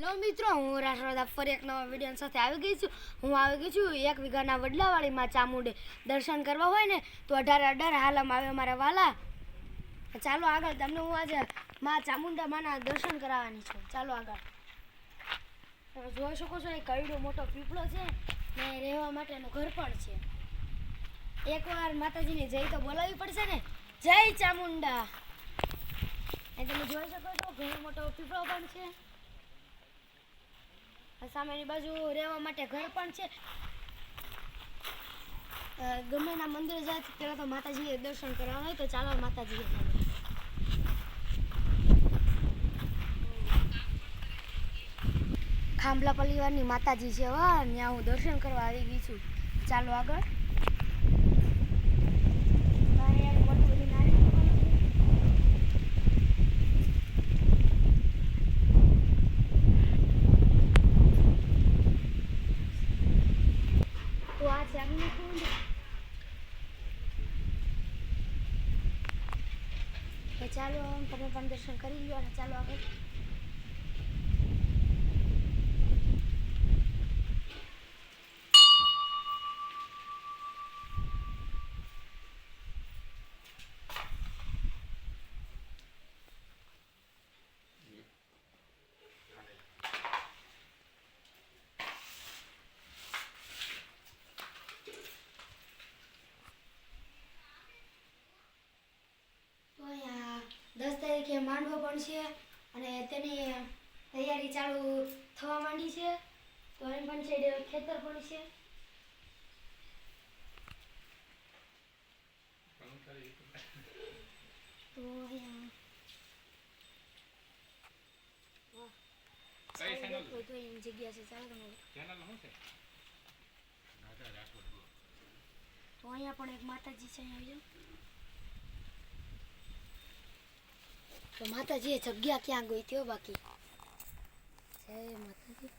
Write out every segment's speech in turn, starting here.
Hello મિત્રો, હું રાષ્ટ્રવાદા ફરી એક નવા વીડિયો સાથે આવી ગઈ છું. હું આવી ગઈ છું એક વીઘાના વડલાવાળીમાં ચામુંડે દર્શન કરવા હોય ને, તો અઢાર અઢાર હાલમાં આવે મારા વાલા. ચાલો આગળ, તમને હું આજે માં ચામુંડા માના દર્શન કરાવવાની છું. ચાલો આગળ. જોઈ શકો છો એ કઈડો મોટો પીપળો છે ને રહેવા માટેનું ઘર પણ છે. એકવાર માતાજીની જય તો બોલાવવી પડશે ને. જય ચામુંડા. તમે જોઈ શકો છો, ઘણો મોટો પીપળો પણ છે. સામેની બાજુ રહેવા માટે ઘર પણ છે. ગમેના મંદિરે જાય પહેલાં તો માતાજીએ દર્શન કરવા હોય તો ચાલો માતાજીએ ખાંભલા પરિવારની માતાજી છે વા ત્યાં હું દર્શન કરવા આવી ગઈ છું. ચાલો આગળ અહીંયા મોટી બધી નાની દુકાનો છે. તો આ છે અગ્નિકુંડ તો ચાલો તમે પણ દર્શન કરી લો અને ચાલો આગળ તો અહીંયા દસ તારીખે માંડવો પણ છે અને તેની તૈયારી ચાલુ થવા માંડી છે. તો એમ પણ છે ખેતર પણ છે. તો અહીંયા પણ એક માતાજી છે અહીંયા તો માતાજીએ જગ્યા ક્યાં ગઈ થયો બાકી? જય માતાજી.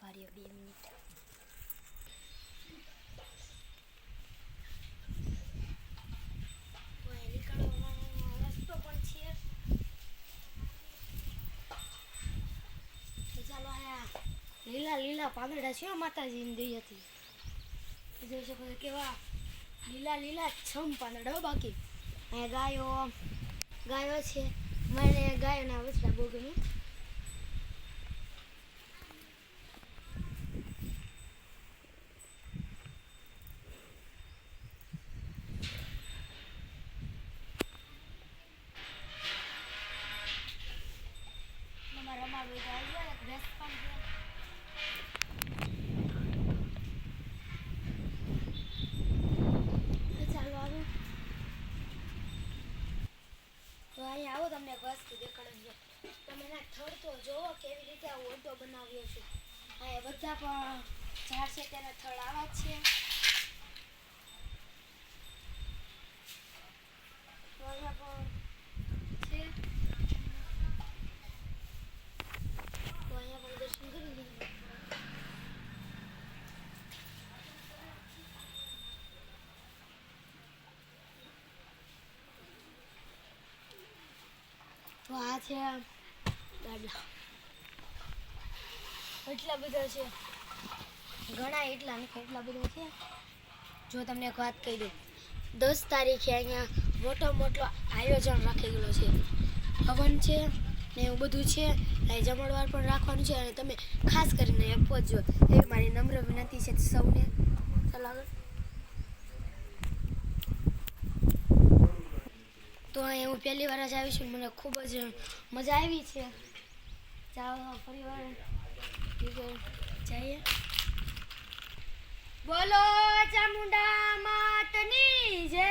કાર્ય બે મિનિટ. લીલા લીલા પાંદડા છે હો દઈ હતી. જોઈ શકો કેવા લીલા લીલા છમ પાંદડા બાકી. અહીંયા ગાયો ગાયો છે. મને ગાયોના વચલા બહુ ગમે અમારા રમાડું તો આવી ગયા ભેંસ પણ છે તો ચાલો આવો તો અહીંયા આવો તમને એક વસ્તુ દેખાડું છે તમે એના થડ તો જોવો કેવી રીતે આ ઓટો બનાવ્યો છે અહીંયા બધા પણ ઝાડ છે તેના આવા છે. તો આ છે ગાડલા એટલા બધા છે. ઘણા એટલા ને એટલા બધા છે. જો તમને એક વાત કહી દઉં, દસ તારીખે અહીંયા મોટો મોટો આયોજન રાખી ગયેલો છે. હવન છે ને એવું બધું છે અહીં જમણવાર પણ રાખવાનું છે અને તમે ખાસ કરીને પહોંચજો એ મારી નમ્ર વિનંતી છે સૌને. ચાલો તો અહીં હું પહેલી વાર જ આવી છું મને ખૂબ જ મજા આવી છે. ચાલો ફરી વાર. જઈએ. બોલો ચામુંડા માતની જય.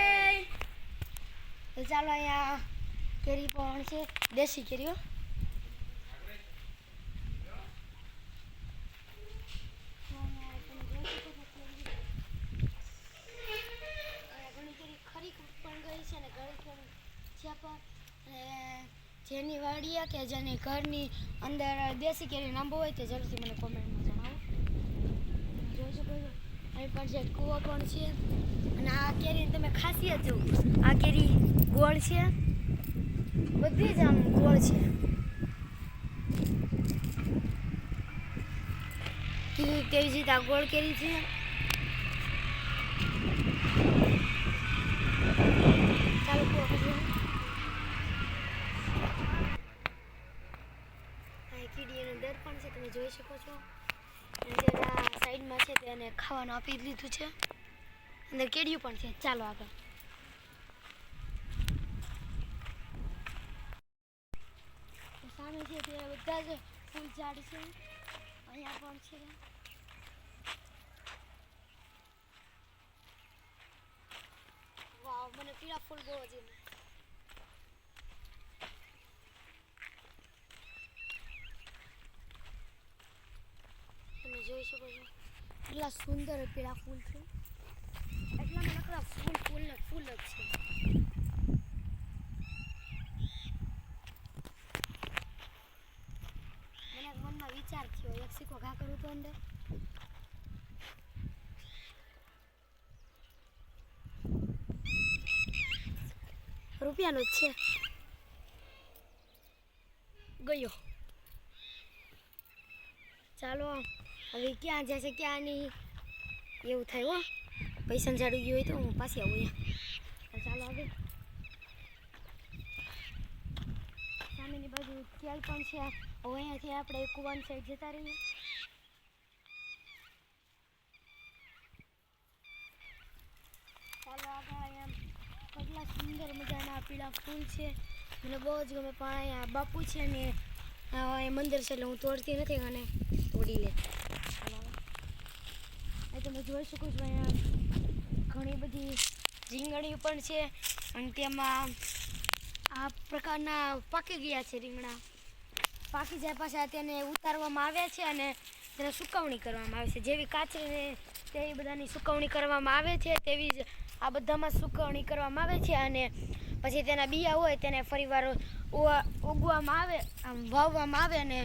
તો ચાલો અહીંયા કેરી પણ છે, દેશી કેરીઓ જેની વાડી કે જેની ઘરની અંદર દેશી કેરી લાંબો હોય તે જરૂરથી મને કોમેન્ટમાં અહીં પણ છે કૂવો અને આ કેરીની તમે ખાસિયત જુઓ આ કેરી ગોળ છે. બધી જ આમ ગોળ છે. તેવી જ ગોળ કેરી છે? ચાલો. આ કીડી એનો દર પણ છે, તમે જોઈ શકો છો. તેના સાઈડમાં છે તેને ખાવાનું આપી દીધું છે. અંદર કેડિયું પણ છે. ચાલો આગળ. સામે છે તે બધા જ ફૂલ ઝાડ છે. અહીંયા પણ છે. વાવ, મને પીળા ફૂલ બહુ જ શકો છો કેટલા સુંદર પેલા ફૂલ છે. એટલા નકરા ફૂલ ફૂલ ફૂલ જ છે. મને મનમાં વિચાર થયો, એક સિક્કો ઘા કરું તો અંદર. રૂપિયાનો જ છે. ગયો. ચાલો હવે ક્યાં જશે, ક્યાં નહીં? એવું થાય હો. પૈસા જાડું ગયું હોય તો હું પાછી આવું ચાલો આગળ સામેની બાજુ ખ્યાલ પણ છે. હવે અહીંયાથી આપણે કુવાન સાઈડ જતા રહીએ. ચાલો આગળ અહીંયા કેટલા સુંદર મજાના પીળા ફૂલ છે. મને બહુ જ ગમે, પણ અહીંયા બાપુ છે ને મંદિર છે એટલે હું તોડતી નથી અને તોડી લે અહીં તમે જોઈ શકો છો અહીંયા ઘણી બધી રીંગણી પણ છે અને તેમાં આ પ્રકારના પાકી ગયા છે રીંગણા. પાકી જાય પાછા તેને ઉતારવામાં આવ્યા છે અને તેને સુકવણી કરવામાં આવે છે. જેવી કાચરીને તેવી બધાની સુકવણી કરવામાં આવે છે, તેવી જ આ બધામાં સુકવણી કરવામાં આવે છે અને પછી તેના બિયા હોય તેને ફરીવાર ઉગવામાં આવે, આમ વાવવામાં આવે અને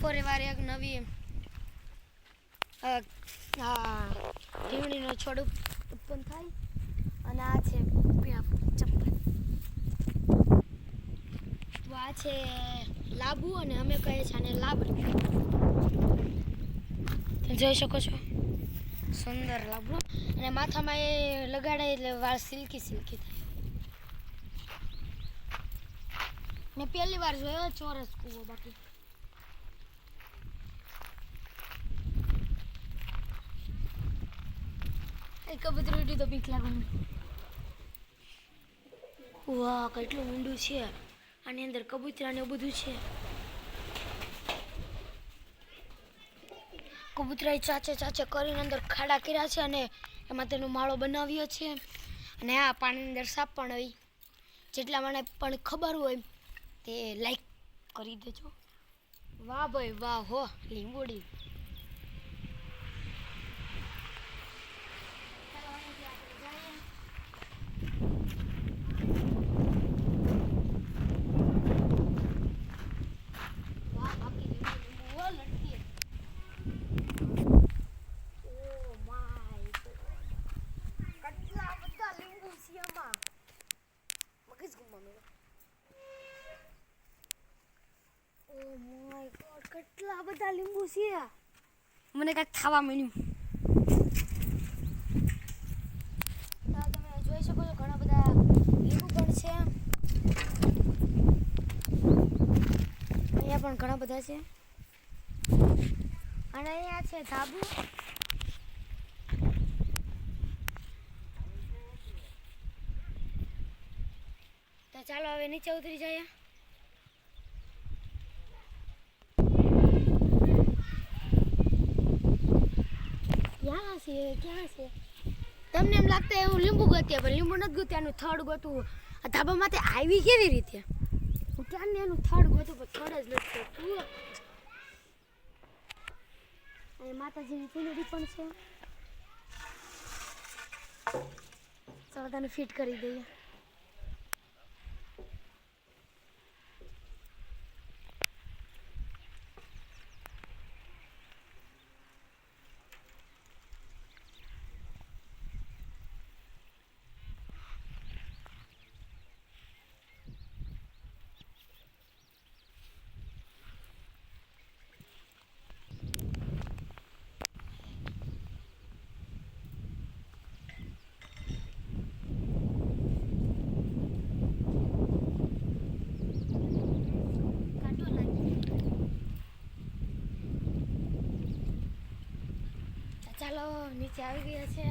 ફરીવાર એક નવી રીંગણીનો છોડ ઉત્પન્ન થાય અને આ છે ચપ્પલ તો આ છે લાબુ અને અમે કહીએ છીએ આને લાબડી તમે જોઈ શકો છો? સુંદર લાબુ. અને માથામાં એ લગાડે એટલે વાળ સિલ્કી સિલ્કી થાય. મેં પહેલી વાર જોયો, ચોરસ કૂવો બાકી. કબૂતર ઉડી તો બીક લાગે વાહ, કેટલું ઊંડું છે. આની અંદર કબૂતરા ને બધું છે. કબૂતરાએ ચાચે ચાચે કરીને અંદર ખાડા કર્યા છે અને એમાં તેનો માળો બનાવ્યો છે. અને આ પાણીની અંદર સાપ પણ હોય. જેટલા મને પણ ખબર હોય, તે લાઈક કરી દેજો. વાહ ભાઈ, વાહ, હો લીંબોડી વાહ બાકી લીંબુ લીંબુ હો લટકે ઓ માય કેટલા બધા લીંબુ છે આમાં મગજ ગુમાનું ઓ માય ગોડ કેટલા લીંબુ છે મને કાંઈક ખાવા મળ્યું તમે જોઈ શકો છો ઘણા બધા લીંબુ પણ છે અહીંયા પણ ઘણા બધા છે અને અહીંયા છે ધાબુ તો ચાલો હવે નીચે ઉતરી જઈએ ક્યાં છે ક્યાં છે તમને એમ લાગતું એવું લીંબુ ગોત્યા પણ લીંબુ નથી ગોત્યા એનું થડ ગોતું આ ધાબામાંથી આવી કેવી રીતે? હું ક્યાં એનું થડ ગોતું, પણ થડ જ નથી ગોતું. અને માતાજીની ચૂંદડી પણ છે. ચાલો, તને ફિટ કરી દઈએ. નીચે આવી ગયા છે.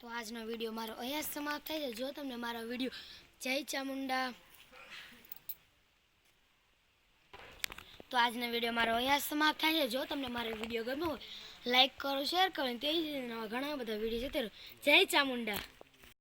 તો આજનો વીડિયો મારો અહીંયા સમાપ્ત થાય છે જો તમને મારો વીડિયો જય ચામુંડા તો આજનો વીડિયો મારો અહીંયા સમાપ્ત થાય છે. જો તમને મારો વીડિયો ગમ્યો હોય લાઈક કરો શેર કરો અને તે જ ઘણા બધા વીડિયો જતા રહો. જય ચામુંડા.